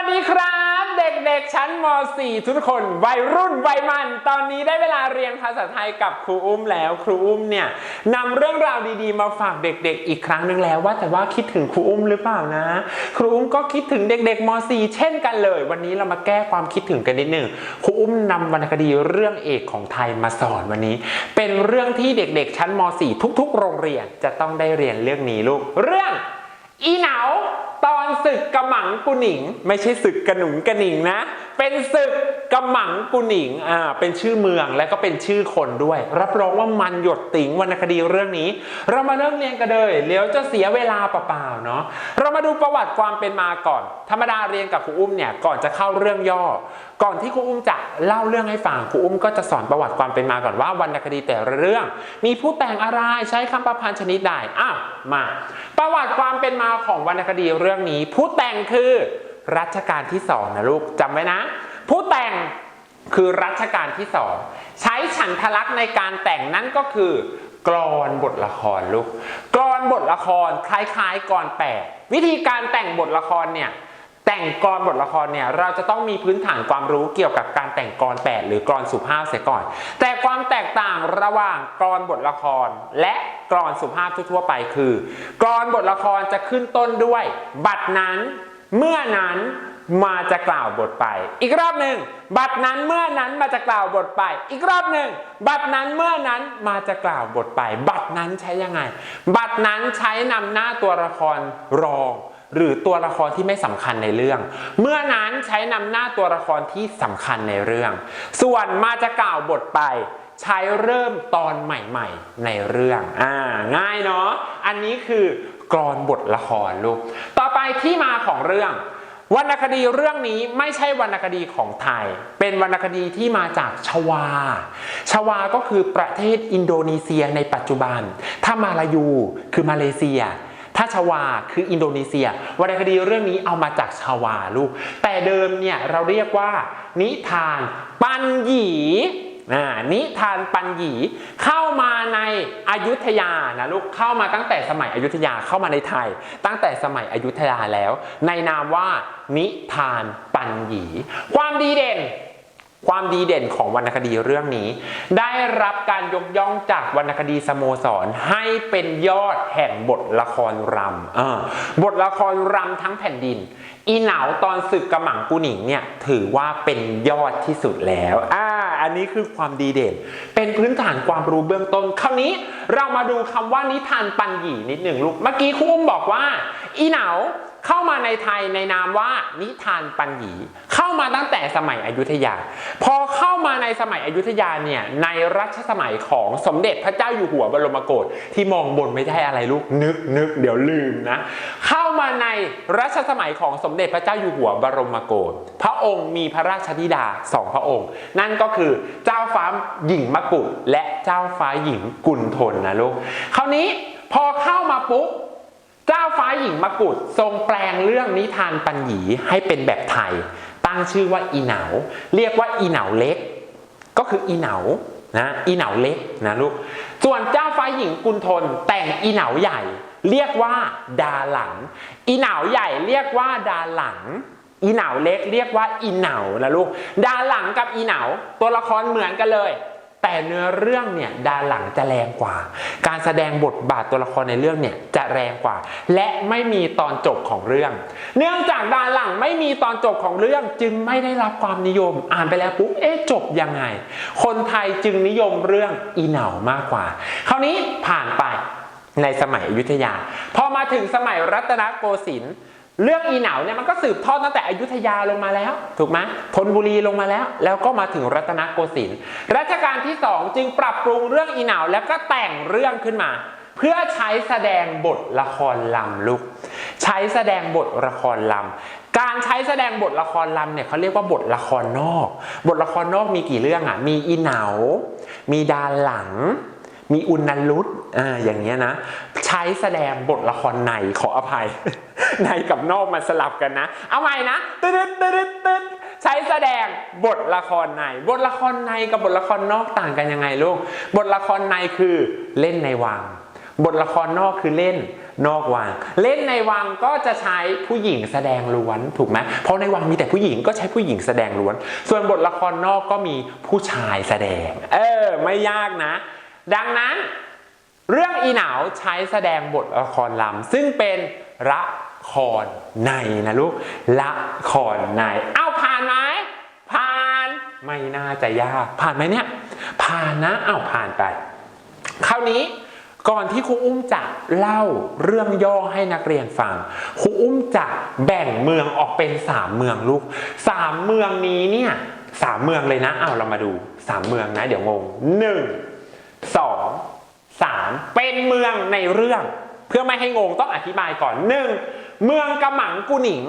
วัสดีครับ เด็กๆ ชั้นม .4 ทุกคนวัยรุ่นวัยมัน ตอนนี้ได้เวลาเรียนภาษาไทยกับครูอุ้มแล้ว ครูอุ้มเนี่ยนำเรื่องราวดีๆ มาฝากเด็กๆ อีกครั้งหนึ่งแล้วว่าแต่ว่าคิดถึงครูอุ้มหรือเปล่านะ ครูอุ้มก็คิดถึงเด็กๆม .4 เช่นกันเลย วันนี้เรามาแก้ความคิดถึงกันนิดหนึ่งครูอุ้มนำวรรณคดีเรื่องเอกของไทยมาสอนวันนี้ เป็นเรื่องที่เด็กๆ ชั้นม .4 ทุก ๆ โรงเรียนจะต้องได้เรียนเรื่องนี้ลูก เรื่องอีเหนาตอ ศึกกระหมังกุหนิง ไม่ใช่ศึกกระหนุงกระหนิงนะ เป็นศึกกระหมังกุหนิงอ่าเป็นชื่อเมืองและก็เป็นชื่อคนด้วย รับรองว่ามันหยดติ๋งวรรณคดีเรื่องนี้ เรามาเริ่มเรียนกันเลยเดี๋ยวจะเสียเวลาเปล่าๆเนาะเรามาดูประวัติความเป็นมาก่อน ธรรมดาเรียนกับครูอุ้มเนี่ยก่อนจะเข้าเรื่องย่อ ก่อนที่ครูอุ้มจะเล่าเรื่องให้ฟังครูอุ้มก็จะสอนประวัติความเป็นมาก่อนว่าวรรณคดีแต่ละเรื่อง มีผู้แต่งอะไรใช้คำประพันธ์ชนิดใดอ้าวมา ประวัติความเป็นมาของวรรณคดีเรื่องนี้ผู้แต่งคือรัชกาลที่สองนะลูกจำไว้นะ ผู้แต่งคือรัชกาลที่สองใช้ฉันทลักษณ์ในการแต่งนั่นก็คือกรอนบทละครลูกกรอนบทละครคล้ายๆกรอนแปดวิธีการแต่งบทละครเนี่ย แต่งกรบทละครเนี่ยเราจะต้องมีพื้นฐานความรู้เกี่ยวกับการแต่งกรแปดหรือกรสุภาพเสียก่อน แต่ความแตกต่างระหว่างกรบทละคร และกรสุภาพทั่วไปคือกรบทละครจะขึ้นต้นด้วย บัดนั้นเมื่อนั้นมาจะกล่าวบทไป อีกรอบหนึ่งบัดนั้นเมื่อนั้นมาจะกล่าวบทไป อีกรอบหนึ่งบัดนั้นเมื่อนั้นมาจะกล่าวบทไป บัดนั้นใช้ยังไง บัดนั้นใช้นำหน้าตัวละครรอง หรือตัวละครที่ไม่สำคัญในเรื่อง เมื่อนั้นใช้นำหน้าตัวละครที่สำคัญในเรื่อง ส่วนมาจะกล่าวบทไป ใช้เริ่มตอนใหม่ๆในเรื่องอ่าง่ายเนาะอันนี้คือกรอนบทละครลูกต่อไปที่มาของเรื่องวรรณคดีเรื่องนี้ไม่ใช่วรรณคดีของไทย เป็นวรรณคดีที่มาจากชวา ชวาก็คือประเทศอินโดนีเซียในปัจจุบัน ถ้ามาลายูคือมาเลเซีย ถ้าชวาคืออินโดนีเซียวรรณคดีเรื่องนี้เอามาจากชวาลูก แต่เดิมเนี่ยเราเรียกว่า นิทานปันหยีอ่านิทานปันหยีเข้ามาในอยุธยานะลูกเข้ามาตั้งแต่สมัยอยุธยาเข้ามาในไทย ตั้งแต่สมัยอยุธยาแล้ว ในนามว่า นิทานปันหยี ความดีเด่น ความดีเด่นของวรรณคดีเรื่องนี้ ได้รับการยกย่องจากวรรณคดีสโมสรให้เป็นยอดแห่งบทละครรำบทละครรำทั้งแผ่นดิน อีเหนาวตอนศึกกระหม่งกูหนิงเนี่ยถือว่าเป็นยอดที่สุดแล้วอ่าอันนี้คือความดีเด่น เป็นพื้นฐานความรู้เบื้องต้นคราวนี้เรามาดูคำว่านิทานปันหยีนิดหนึ่งลูกเมื่อกี้ครูอุ้มบอกว่า อีเหนา เข้ามาในไทยในนามว่านิทานปันหยีเข้ามาตั้งแต่สมัยอยุธยา พอเข้ามาในสมัยอยุธยาเนี่ยในรัชสมัยของสมเด็จพระเจ้าอยู่หัวบรมโกศที่มองบนไม่ได้อะไรลูกนึกนึกเดี๋ยวลืมนะ เข้ามาในรัชสมัยของสมเด็จพระเจ้าอยู่หัวบรมโกศพระองค์มีพระราชธิดาสองพระองค์ นั่นก็คือเจ้าฟ้าหญิงมกุฎและเจ้าฟ้าหญิงกุลทนนะลูกคราวนี้พอเข้ามาปุ๊บ เจ้าฟ้าหญิงมกุฎทรงแปลงเรื่องนิทานปัญญีให้เป็นแบบไทย ตั้งชื่อว่าอีเหนาเรียกว่าอีเหนาเล็ก ก็คืออีเหนานะอีเหนาเล็กนะลูกส่วนเจ้าฟ้าหญิงกุลทนแต่งอีเหนาใหญ่ เรียกว่าดาหลัง อีเหนาใหญ่เรียกว่าดาหลังอีเหนาเล็กเรียกว่าอีเหนานะลูกดาหลังกับอีเหนาตัวละครเหมือนกันเลย แต่เนื้อเรื่องเนี่ยดานหลังจะแรงกว่า การแสดงบทบาทตัวละครในเรื่องเนี่ยจะแรงกว่า และไม่มีตอนจบของเรื่อง เนื่องจากดานหลังไม่มีตอนจบของเรื่องจึงไม่ได้รับความนิยม อ่านไปแล้วปุ๊บเอ๊ะจบยังไง คนไทยจึงนิยมเรื่องอีเหนามากกว่า คราวนี้ผ่านไปในสมัยอยุธยา พอมาถึงสมัยรัตนโกสินทร์ เรื่องอีเหนาเนี่ยมันก็สืบทอดตั้งแต่อยุธยาลงมาแล้ว ถูกไหมธนบุรีลงมาแล้ว แล้วก็มาถึงรัตนโกสินทร์รัชกาลที่สองจึงปรับปรุงเรื่องอีเหนาแล้วก็แต่งเรื่องขึ้นมา เพื่อใช้แสดงบทละครลำลูกใช้แสดงบทละครลำการใช้แสดงบทละครลำเนี่ยเขาเรียกว่าบทละครนอก บทละครนอกมีกี่เรื่องอะมีอีเหนา มีดานหลัง มีอุณลุตอ่าอย่างเงี้ยนะ ใช้แสดงบทละครในขออภัย ในกับนอกมันสลับกันนะ เอาใหม่นะตึดตึ๊ดตึ๊ดตึ๊ดใช้แสดงบทละครใน บทละครในกับบทละครนอกต่างกันยังไงลูก บทละครในคือเล่นในวัง บทละครนอกคือเล่นนอกวัง เล่นในวังก็จะใช้ผู้หญิงแสดงล้วนถูกไหมเพราะในวังมีแต่ผู้หญิงก็ใช้ผู้หญิงแสดงล้วน ส่วนบทละครนอกก็มีผู้ชายแสดง เออ ไม่ยากนะ ดังนั้นเรื่องอีหนาวใช้แสดงบทละครลำซึ่งเป็นละครในนะลูกละครในเอ้าผ่านไหมผ่านไม่น่าจะยาก ผ่านไหมเนี่ย ผ่านนะเอ้าผ่านไป คราวนี้ก่อนที่ครูอุ้มจะเล่าเรื่องย่อให้นักเรียนฟังครูอุ้มจะแบ่งเมืองออกเป็นสามเมืองลูกสามเมืองนี้เนี่ยสามเมืองเลยนะเอาเรามาดูสามเมืองนะ เดี๋ยวงงหนึ่ง 3. เป็นเมืองในเรื่อง เพื่อไม่ให้งงต้องอธิบายก่อน 1. เมืองกระหมังกุหนิง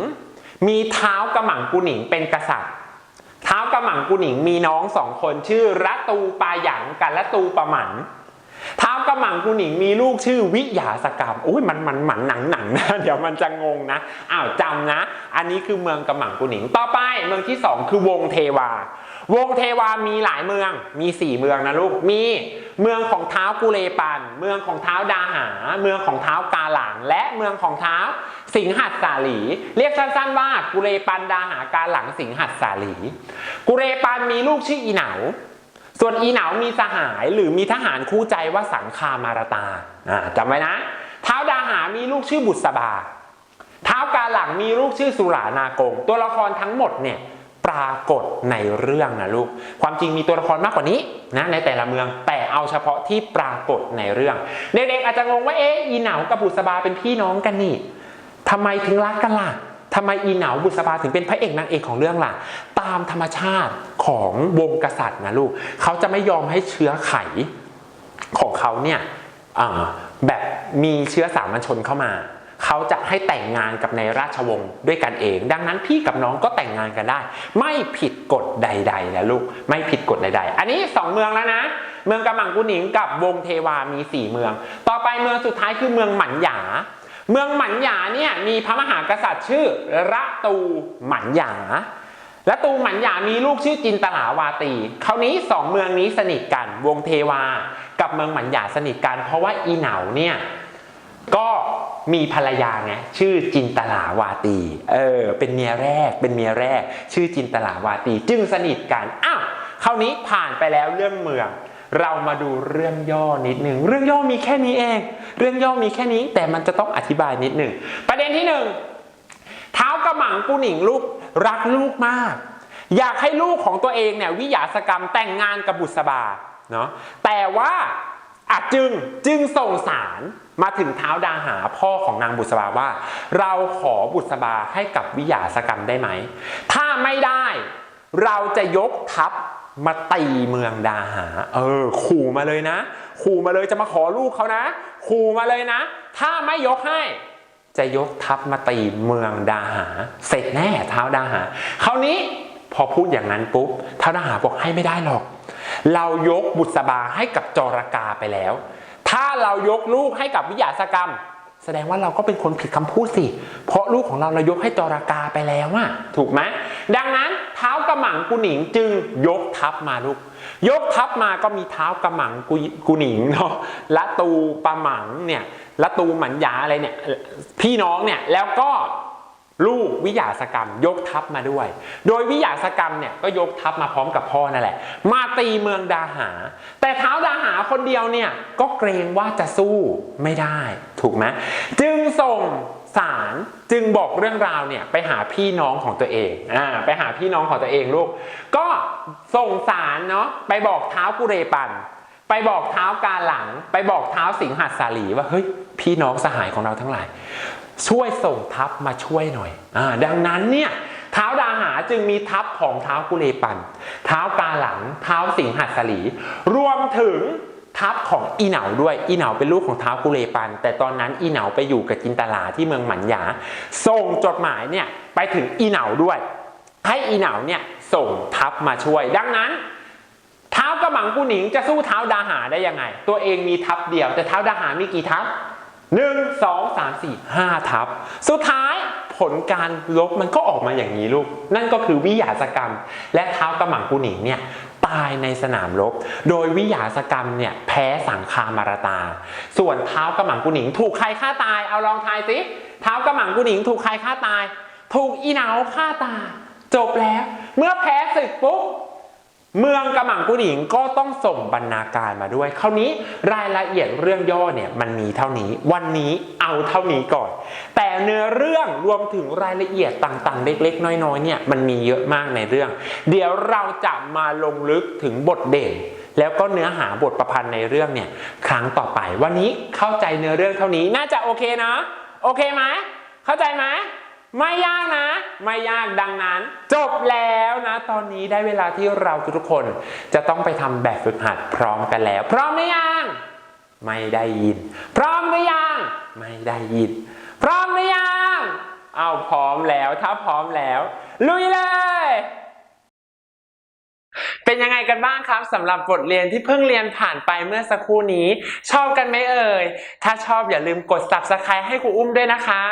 มีเท้ากระหมังกุหนิงเป็นกษัตริย์ เท้ากระหมังกุหนิงมีน้องสองคนชื่อรัตูปาหยังกับรัตูปะหมัน ท้าวกระหม่งกุหนิงมีลูกชื่อวิยาสกรรมอุ้ยมันมันหมันหนังหนังนะเดี๋ยวมันจะงงนะอ้าวจำนะ อันนี้คือเมืองกระหม่งกุหนิง ต่อไปเมืองที่สองคือวงเทวา วงเทวามีหลายเมืองมีสี่เมืองนะลูกมีเมืองของเท้ากุเลปัน เมืองของเท้าดาหา เมืองของเท้ากาหลัง และเมืองของเท้าสิงหัสสาลี เรียกสั้นๆว่ากุเลปันดาหากาหลังสิงหัสสาลี กุเลปันมีลูกชื่ออีเหนา ส่วนอีเหนามีสหายหรือมีทหารคู่ใจว่าสังคามารตาจำไว้นะ เท้าดาหามีลูกชื่อบุษบา เท้ากาหลังมีลูกชื่อสุรานากง ตัวละครทั้งหมดเนี่ยปรากฏในเรื่องนะลูก ความจริงมีตัวละครมากกว่านี้นะในแต่ละเมืองแต่เอาเฉพาะที่ปรากฏในเรื่อง เด็กๆอาจจะงงว่าเอ๊ะอีเหนากับบุษบาเป็นพี่น้องกันนี่ทำไมถึงรักกันล่ะทำไมอีเหนาบุษบาถึงเป็นพระเอกนางเอกของเรื่องล่ะ ตามธรรมชาติ ของวงกษัตริย์นะลูกเขาจะไม่ยอมให้เชื้อไขของเขาเนี่ยแบบมีเชื้อสามัญชนเข้ามา เขาจะให้แต่งงานกับในราชวงศ์ด้วยกันเอง ดังนั้นพี่กับน้องก็แต่งงานกันได้ ไม่ผิดกฎใดๆนะลูกไม่ผิดกฎใด ๆ อันนี้สองเมืองแล้วนะ เมืองกำมังกุหนิงกับวงเทวามีสี่เมือง ต่อไปเมืองสุดท้ายคือเมืองหมันหยา เมืองหมันหยาเนี่ยมีพระมหากษัตริย์ชื่อระตูหมันหยา และตูหมันหยามีลูกชื่อจินตลาวาตีคราวนี้สองเมืองนี้สนิทกัน วงเทวา กับเมืองหมันหยาสนิทกัน เพราะว่าอีเหนาเนี่ยก็มีภรรยาไงชื่อจินตลาวาตีเออเป็นเมียแรกเป็นเมียแรก ชื่อจินตลาวาตีจึงสนิทกันอ้าวคราวนี้ผ่านไปแล้วเรื่องเมือง เรามาดูเรื่องย่อนิดหนึ่งเรื่องย่อมีแค่นี้เอง เรื่องย่อมีแค่นี้แต่มันจะต้องอธิบายนิดหนึ่งประเด็นที่หนึ่งเท้ากระหมังกูหนิงลูก รักลูกมาก อยากให้ลูกของตัวเองเนี่ยวิยาสกรรมแต่งงานกับบุษบาเนาะแต่ว่าอาจึงจึงส่งสารมาถึงเท้าดาหาพ่อของนางบุษบาว่า เราขอบุษบาให้กับวิยาสกรรมได้ไหม ถ้าไม่ได้เราจะยกทัพมาตีเมืองดาหา เออ ขู่มาเลยนะ ขู่มาเลยจะมาขอลูกเขานะ ขู่มาเลยนะ ถ้าไม่ยกให้ จะยกทัพมาตีเมืองดาหา เสร็จแน่เท้าดาหา คราวนี้พอพูดอย่างนั้นปุ๊บเท้าดาหาบอกให้ไม่ได้หรอก เรายกบุษบาให้กับจรากาไปแล้ว ถ้าเรายกลูกให้กับวิยาสกรรม แสดงว่าเราก็เป็นคนผิดคำพูดสิ เพราะลูกของเราเรายกให้จรากาไปแล้วอะถูกไหม ดังนั้นเท้ากระหมังกุหนิงจึงยกทัพมาลูก ยกทัพมาก็มีเท้ากระหมังกุกุหนิงเนาะละตูปะหมังเนี่ยละตูหมันยาอะไรเนี่ยพี่น้องเนี่ยแล้วก็ลูกวิยาสกรรมยกทัพมาด้วย โดยวิยาสกรรมเนี่ยก็ยกทัพมาพร้อมกับพ่อนั่นแหละ มาตีเมืองดาหา แต่เท้าดาหาคนเดียวเนี่ยก็เกรงว่าจะสู้ไม่ได้ ถูกไหมจึงส่งารจึงบอกเรื่องราวเนี่ยไปหาพี่น้องของตัวเองอ่าไปหาพี่น้องของตัวเองลูก ก็ส่งสารเนาะไปบอกเท้ากุเรปัน ไปบอกเท้ากาหลัง ไปบอกเท้าสิงหัสสาลีว่าเฮ้ยพี่น้องสหายของเราทั้งหลาย ช่วยส่งทัพมาช่วยหน่อยอ่าดังนั้นเนี่ยเท้าดาหาจึงมีทัพของเท้ากุเลปัน เท้ากาหลัง เท้าสิงหัสลี รวมถึง ทัพของอีเหนาด้วยอีเหนาเป็นลูกของท้ากุเลปัน แต่ตอนนั้นอีเหนาไปอยู่กับจินตลาที่เมืองหมันหยาส่งจดหมายเนี่ยไปถึงอีเหนาด้วย ให้อีเหนาเนี่ยส่งทัพมาช่วย ดังนั้นเท้ากระหมังกุหนิงจะสู้เท้าดาหาได้ยังไง ตัวเองมีทัพเดียว แต่เท้าดาหามีกี่ทัพหนึ่งสองสามสี่ห้าทัพสุดท้ายผลการลบมันก็ออกมาอย่างนี้ลูก นั่นก็คือวิยาสกรรม และเท้ากระหมังกุหนิงเนี่ย ตายในสนามรบ โดยวิหาสกรรมเนี่ยแพ้สังคามารตา ส่วนเท้ากระหม่อมกุหนิง ถูกใครฆ่าตาย เอาลองทายสิ เท้ากระหม่อมกุหนิง ถูกใครฆ่าตาย ถูกอีเหนาฆ่าตาย จบแล้ว เมื่อแพ้ศึกปุ๊บ เมืองกระหม่อมกุหนิงก็ต้องส่งบรรณาการมาด้วย คราวนี้รายละเอียดเรื่องย่อเนี่ยมันมีเท่านี้ วันนี้เอาเท่านี้ก่อน แต่เนื้อเรื่องรวมถึงรายละเอียดต่างๆ เล็กๆ น้อยๆเนี่ยมันมีเยอะมากในเรื่อง เดี๋ยวเราจะมาลงลึกถึงบทเด่นแล้วก็เนื้อหาบทประพันธ์ในเรื่องเนี่ยครั้งต่อไป วันนี้เข้าใจเนื้อเรื่องเท่านี้น่าจะโอเคเนาะโอเคไหมเข้าใจไหม ไม่ยากนะ ไม่ยากดังนั้น จบแล้วนะ ตอนนี้ได้เวลาที่เราทุกคน จะต้องไปทำแบบฝึกหัดพร้อมกันแล้ว พร้อมหรือยัง ไม่ได้ยิน พร้อมหรือยัง ไม่ได้ยิน พร้อมหรือยัง เอาพร้อมแล้วถ้าพร้อมแล้ว ลุยเลยเป็นยังไงกันบ้างครับสำหรับบทเรียนที่เพิ่งเรียนผ่านไปเมื่อสักครู่นี้ ชอบกันไหมเอ่ย ถ้าชอบอย่าลืมกด subscribe ให้ครูอุ้มด้วยนะคะ